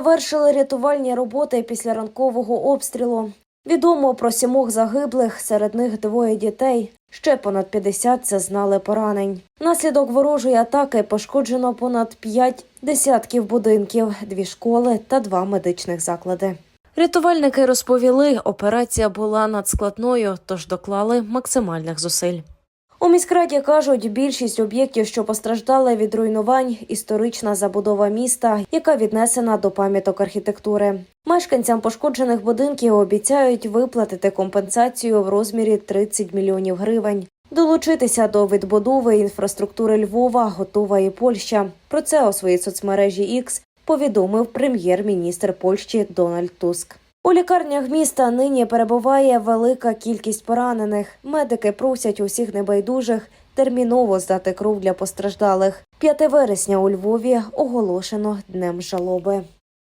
Вершили рятувальні роботи після ранкового обстрілу. Відомо про сімох загиблих, серед них двоє дітей. Ще понад 50 зазнали поранень. Внаслідок ворожої атаки пошкоджено понад 5 десятків будинків, дві школи та два медичних заклади. Рятувальники розповіли, операція була надскладною, тож доклали максимальних зусиль. У міськраді кажуть, більшість об'єктів, що постраждали від руйнувань, історична забудова міста, яка віднесена до пам'яток архітектури. Мешканцям пошкоджених будинків обіцяють виплатити компенсацію в розмірі 30 мільйонів гривень. Долучитися до відбудови інфраструктури Львова готова і Польща. Про це у своїй соцмережі X повідомив прем'єр-міністр Польщі Дональд Туск. У лікарнях міста нині перебуває велика кількість поранених. Медики просять усіх небайдужих терміново здати кров для постраждалих. 5 вересня у Львові оголошено днем жалоби.